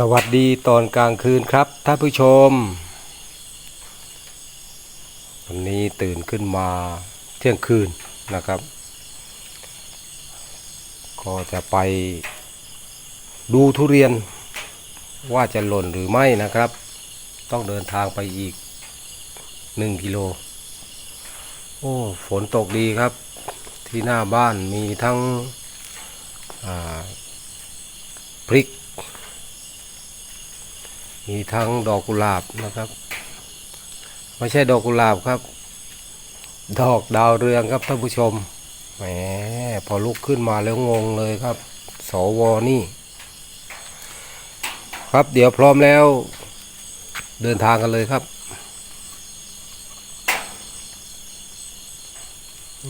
สวัสดีตอนกลางคืนครับท่านผู้ชม วันนี้ตื่นขึ้นมาเที่ยงคืนนะครับ ก็จะไปดูทุเรียนว่าจะหล่นหรือไม่นะครับ ต้องเดินทางไปอีกหนึ่งกิโล โอ้ฝนตกดีครับ ที่หน้าบ้านมีทั้งพริก มีทั้งดอกกุหลาบนะครับ ไม่ใช่ดอกกุหลาบครับ ดอกดาวเรืองครับท่านผู้ชมแหมพอลุกขึ้นมาแล้วงงเลยครับ สวนี่ ครับเดี๋ยวพร้อมแล้ว เดินทางกันเลยครับ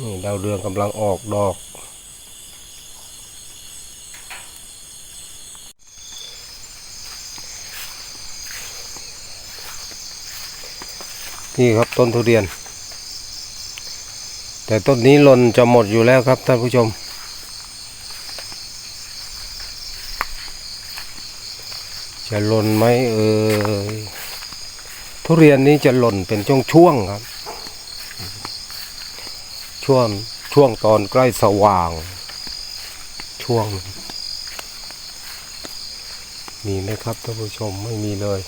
นี่ดาวเรืองกำลังออกดอก นี่ครับต้นทุเรียน แต่ต้นนี้หล่นจะหมดอยู่แล้วครับท่านผู้ชม จะหล่นไหมเอ่ยทุเรียนนี้จะหล่นเป็นช่วงๆครับ ช่วงช่วงตอนใกล้สว่าง ช่วง มีไหมครับท่านผู้ชมไม่มีเลย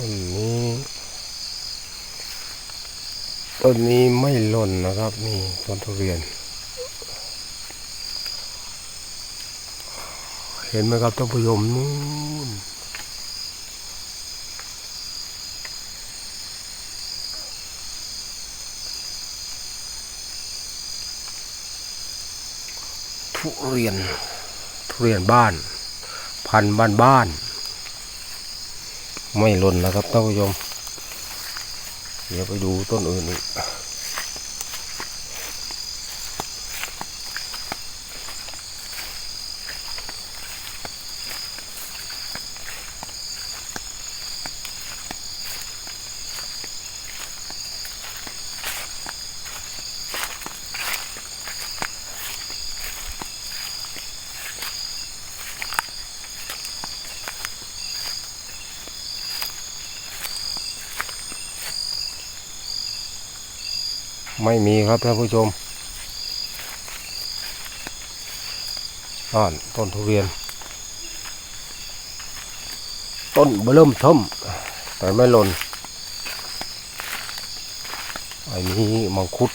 ต้นนี้ต้นนี้ไม่หล่นนะครับ นี่ต้นทุเรียน เห็นไหมครับท่านผู้ชมนู่นทุเรียนทุเรียนบ้าน พันบ้านบ้านๆ ไม่หล่นนะครับท่านผู้ชม เดี๋ยวไปดูต้นอื่นอีก ไม่มีครับท่านผู้ชมอ่านต้นทุเรียน ต้นเบิ่มเทิมแต่ไม่หล่นอันนี้มังคุด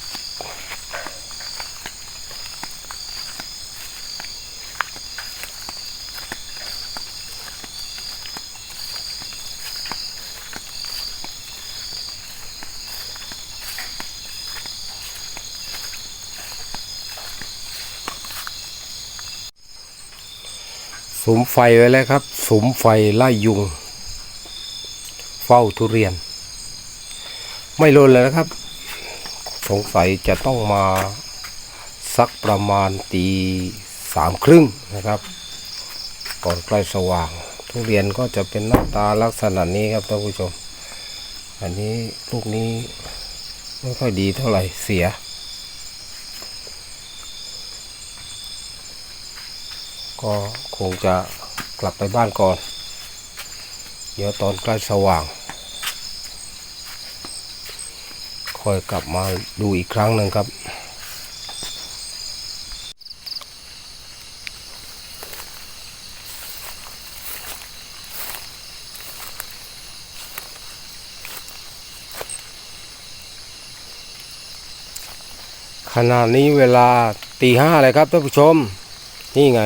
สุมไฟไว้แล้วครับสุมไฟไล่ยุง เฝ้าทุเรียน ไม่ลนเลยนะครับ สงสัยจะต้องมาสักประมาณตีสามครึ่งนะครับ ก่อนใกล้สว่าง ทุเรียนก็จะเป็นหน้าตาลักษณะนี้ครับท่านผู้ชม อันนี้ลูกนี้ไม่ค่อยดีเท่าไหร่เสีย ก็คงจะกลับไปบ้านก่อน เดี๋ยวตอนใกล้สว่าง ค่อยกลับมาดูอีกครั้งหนึ่งครับขณะนี้เวลาตีห้าเลยครับท่านผู้ชม นี่ไง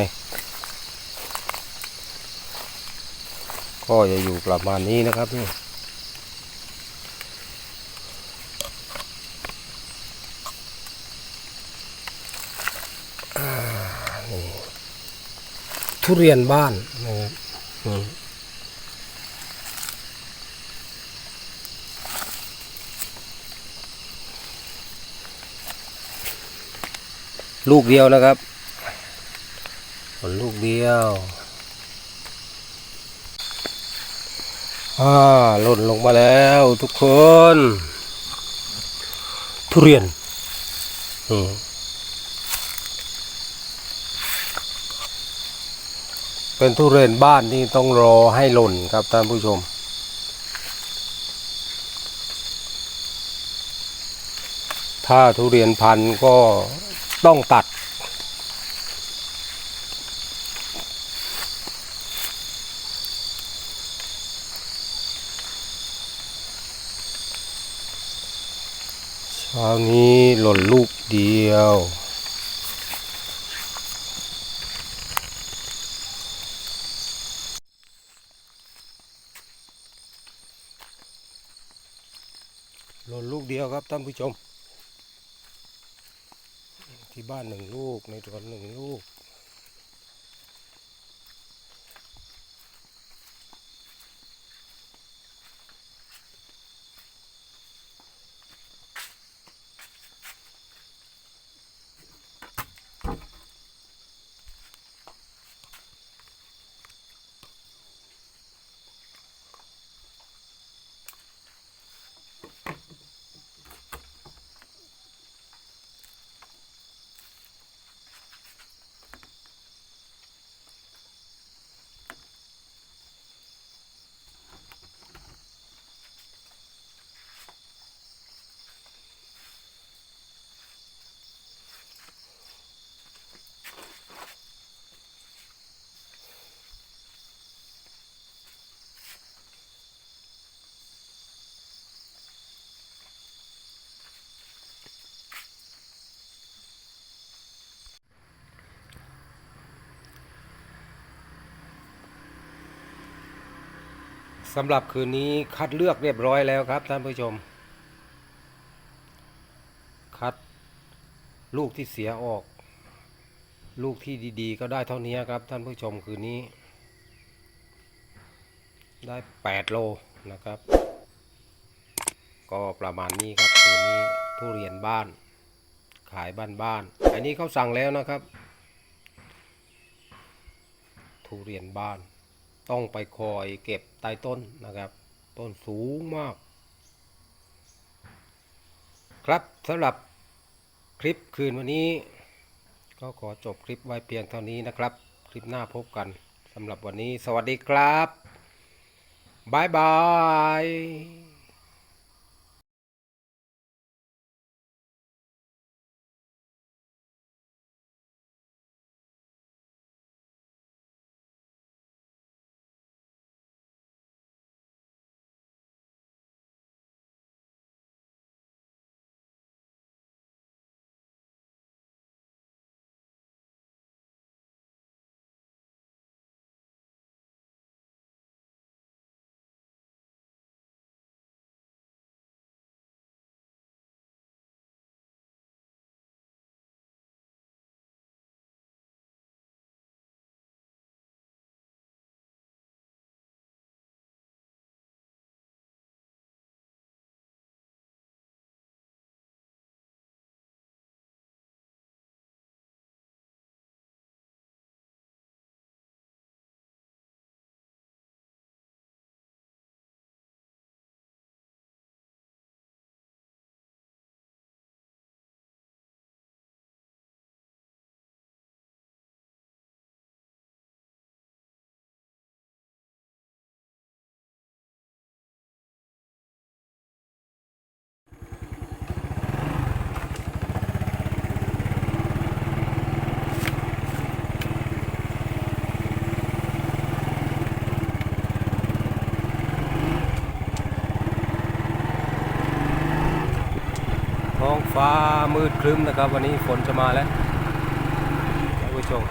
ก็จะอยู่ประมาณนี้นะครับนี่นี่ทุเรียนบ้านนะครับลูกเดียวนะครับผลลูกเดียว หล่นลงมาแล้วทุกคน ทุเรียนเป็นทุเรียนบ้านที่ต้องรอให้หล่นครับท่านผู้ชม ถ้าทุเรียนพันก็ต้องตัด คราวนี้หล่นลูกเดียว หล่นลูกเดียวครับท่านผู้ชม ที่บ้านหนึ่งลูกในสวนหนึ่งลูก สำหรับคืนนี้คัดเลือกเรียบร้อยแล้วครับท่านผู้ชม คัดลูกที่เสียออก ลูกที่ดีๆ ก็ได้เท่านี้ครับท่านผู้ชมคืนนี้ ได้ 8 โลนะครับ ก็ประมาณนี้ครับคืนนี้ทุเรียนบ้าน ขายบ้านๆอันนี้เขาสั่งแล้วนะครับ ทุเรียนบ้าน ต้องไปคอยเก็บใต้ต้นนะครับ ต้นสูงมาก ครับสำหรับคลิปคืนวันนี้ ก็ขอจบคลิปไว้เพียงเท่านี้นะครับ คลิปหน้าพบกันสำหรับวันนี้ สวัสดีครับบายบาย ฟ้ามืดครึ้มนะครับ วันนี้ฝนจะมาแล้วท่านผู้ชม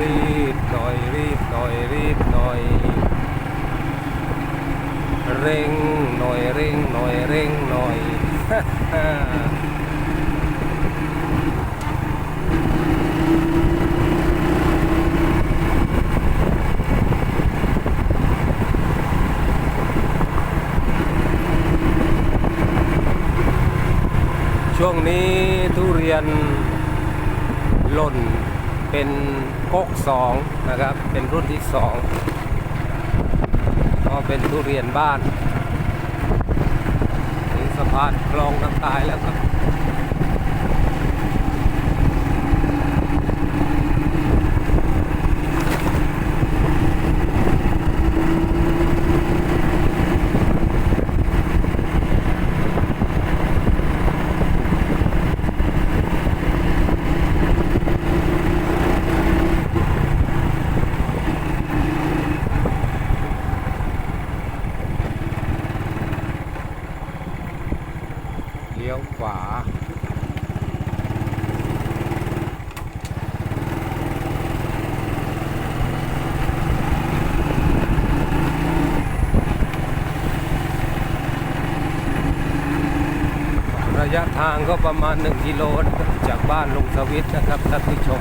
รีบหน่อยรีบหน่อยรีบหน่อย เร่งหน่อยเร่งหน่อยเร่งหน่อย นี้ทุเรียนหล่นเป็นก๊กสองนะครับ เป็นรุ่นที่สองก็เป็นทุเรียนบ้านถึงสะพานคลองน้ำตายแล้วครับ ลี้ยวขวา ระยะทางก็ประมาณ 1 กิโลจากบ้านลุงสวิทนะครับท่านผู้ชม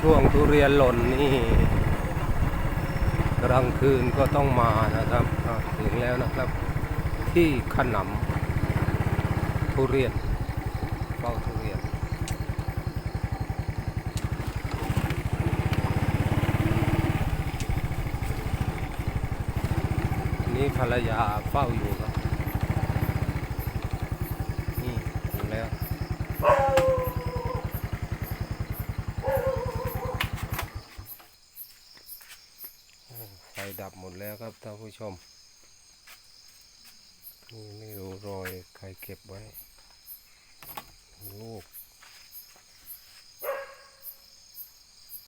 ช่วงทุเรียนหล่นนี่กลางคืนก็ต้องมานะครับถึงแล้วนะครับ ที่ขนำทุเรียน เฝ้าทุเรียนนี่ภรรยาเฝ้าอยู่ครับ นี่ถึงแล้วไฟดับหมดแล้วครับท่านผู้ชมนี่ไม่รู้รอยใครเก็บไว้ ลูก